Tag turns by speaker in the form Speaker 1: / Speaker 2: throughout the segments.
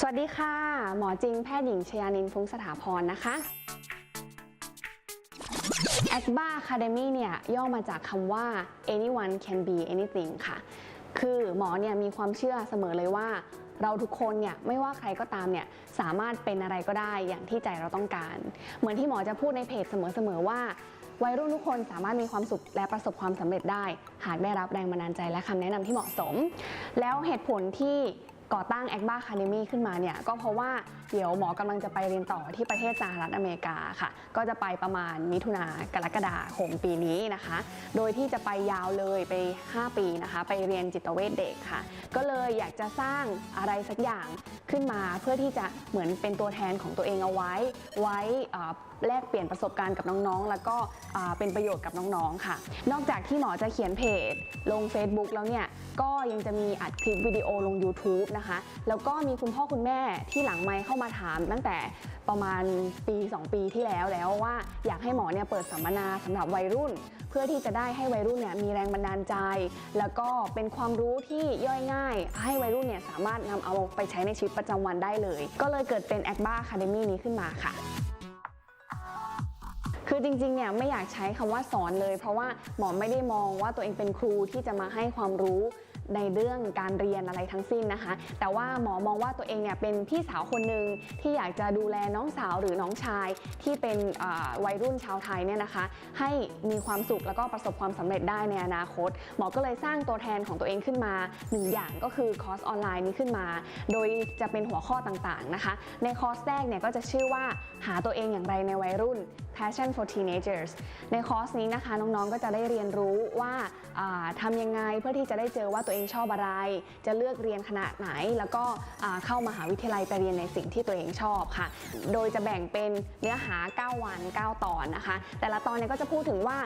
Speaker 1: สวัสดีค่ะ หมอจริงแพทย์หญิงชยานินฟุ้งสถาพรนะคะ a c b a Academy เนี่ยย่อมาจากคำว่า anyone can be anything ค่ะ คือหมอเนี่ยมีความเชื่อเสมอเลยว่า เราทุกคนเนี่ยไม่ว่าใครก็ตามเนี่ยสามารถเป็นอะไรก็ได้อย่างที่ใจเราต้องการ เหมือนที่หมอจะพูดในเพจเสมอๆว่าวัยรุ่นทุกคนสามารถมีความสุขและประสบความสำเร็จได้ หากได้รับแรงบันดาลใจและคำแนะนำที่เหมาะสม แล้วเหตุผลที่ ก่อตั้ง a c b a Academy ขึ้นมาเนี่ยก็เพราะว่าเดี๋ยวหมอกำลังจะไปเรียนต่อที่ประเทศสหรัฐอเมริกาค่ะ ก็จะไปประมาณมิถุนากรกฎาคมปีนี้นะคะ โดยที่จะไปยาวเลยไป 5 ปีนะคะ ไปเรียนจิตเวชเด็กค่ะ ก็เลยอยากจะสร้างอะไรสักอย่างขึ้นมาเพื่อที่จะเหมือนเป็นตัวแทนของตัวเองเอาไว้ไว้อ่า แลกเปลี่ยนประสบการณ์กับน้องๆ แล้วก็เป็นประโยชน์กับน้องๆค่ะ นอกจากที่หมอจะเขียนเพจ ลง Facebook แล้วเนี่ยก็ยังจะมีอัดคลิปวิดีโอลง YouTube นะคะ แล้วก็มีคุณพ่อคุณแม่ที่หลังไมค์เข้ามาถามตั้งแต่ประมาณปี 2 ปีที่แล้วแล้วว่าอยากให้หมอเนี่ยเปิดสัมมนาสำหรับวัยรุ่น เพื่อที่จะได้ให้วัยรุ่นเนี่ยมีแรงบันดาลใจ แล้วก็เป็นความรู้ที่ย่อยง่าย ให้วัยรุ่นเนี่ยสามารถนำเอาไปใช้ในชีวิตประจำวันได้เลย ก็เลยเกิดเป็น a c b a Academy นี้ขึ้นมาค่ะ คือจริงๆ เนี่ยไม่อยากใช้คำว่าสอนเลย เพราะว่าหมอไม่ได้มองว่าตัวเองเป็นครูที่จะมาให้ความรู้ในเรื่องการเรียนอะไรทั้งสิ้นนะคะ แต่ว่าหมอมองว่าตัวเองเนี่ยเป็นพี่สาวคนหนึ่งที่อยากจะดูแลน้องสาวหรือน้องชายที่เป็นวัยรุ่นชาวไทยเนี่ยนะคะ ให้มีความสุขแล้วก็ประสบความสำเร็จได้ในอนาคต หมอก็เลยสร้างตัวแทนของตัวเองขึ้นมาหนึ่งอย่างก็คือคอร์สออนไลน์นี้ขึ้นมา โดยจะเป็นหัวข้อต่างๆนะคะ ในคอร์สแรกเนี่ยก็จะชื่อว่าหาตัวเองอย่างไรในวัยรุ่น Passion for Teenagers ในคอร์สนี้นะคะน้องๆก็จะได้เรียนรู้ว่าทำยังไงเพื่อที่จะได้เจอว่าตัวเองชอบอะไร จะเลือกเรียนขนาดไหน แล้วก็เข้ามหาวิทยาลัยไปเรียนในสิ่งที่ตัวเองชอบค่ะ โดยจะแบ่งเป็นเนื้อหา 9 วัน 9 ตอนนะคะ แต่ละตอนเนี่ยก็จะพูดถึงว่า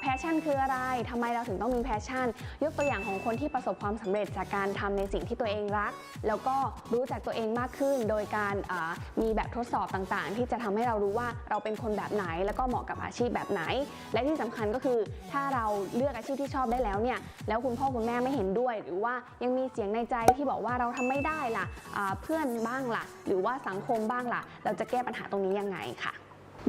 Speaker 1: แพชชั่นคืออะไรทำไมเราถึงต้องมีแพชชั่น ยกตัวอย่างของคนที่ประสบความสำเร็จจากการทำในสิ่งที่ตัวเองรัก แล้วก็รู้จักตัวเองมากขึ้น โดยการมีแบบทดสอบต่างๆ ที่จะทำให้เรารู้ว่าเราเป็นคนแบบไหนแล้วก็เหมาะกับอาชีพแบบไหน และที่สำคัญก็คือถ้าเราเลือกอาชีพที่ชอบได้แล้วเนี่ยแล้วคุณพ่อคุณแม่ไม่เห็นด้วย หรือว่ายังมีเสียงในใจที่บอกว่าเราทำไม่ได้ล่ะเพื่อนบ้างล่ะ หรือว่าสังคมบ้างล่ะ เราจะแก้ปัญหาตรงนี้ยังไงค่ะ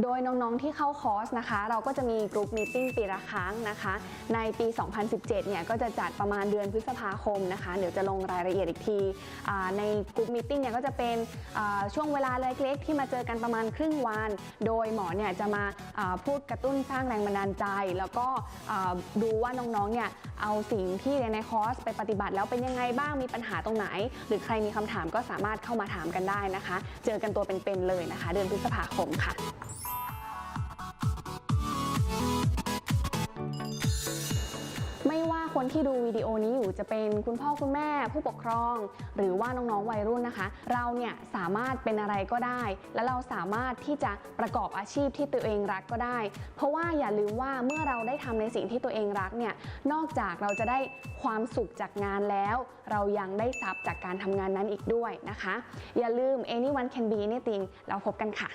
Speaker 1: โดยน้องๆที่เข้าคอร์สนะคะ เราก็จะมีกลุ่มมีติ้งปีละครั้งนะคะ ในปี 2017 เนี่ยก็จะจัดประมาณเดือนพฤษภาคมนะคะ เดี๋ยวจะลงรายละเอียดอีกที ในกลุ่มมีติ้งเนี่ยก็จะเป็นช่วงเวลาเล็กๆที่มาเจอกันประมาณครึ่งวัน โดยหมอเนี่ยจะมาพูดกระตุ้นสร้างแรงบันดาลใจ แล้วก็ดูว่าน้องๆ เนี่ยเอาสิ่งที่เรียนในคอร์สไปปฏิบัติแล้วเป็นยังไงบ้างมีปัญหาตรงไหน หรือใครมีคำถามก็สามารถเข้ามาถามกันได้นะคะ เจอกันตัวเป็นๆเลยนะคะ เดือนพฤษภาคมค่ะ คนที่ดูวิดีโอนี้อยู่จะเป็นคุณพ่อคุณแม่ผู้ปกครอง หรือว่าน้องๆวัยรุ่นนะคะ เราเนี่ยสามารถเป็นอะไรก็ได้ และเราสามารถที่จะประกอบอาชีพที่ตัวเองรักก็ได้ เพราะว่าอย่าลืมว่าเมื่อเราได้ทำในสิ่งที่ตัวเองรักเนี่ยนอกจากเราจะได้ความสุขจากงานแล้ว เรายังได้ทรัพย์จากการทำงานนั้นอีกด้วยนะคะ อย่าลืม anyone can be anything เราพบกันค่ะ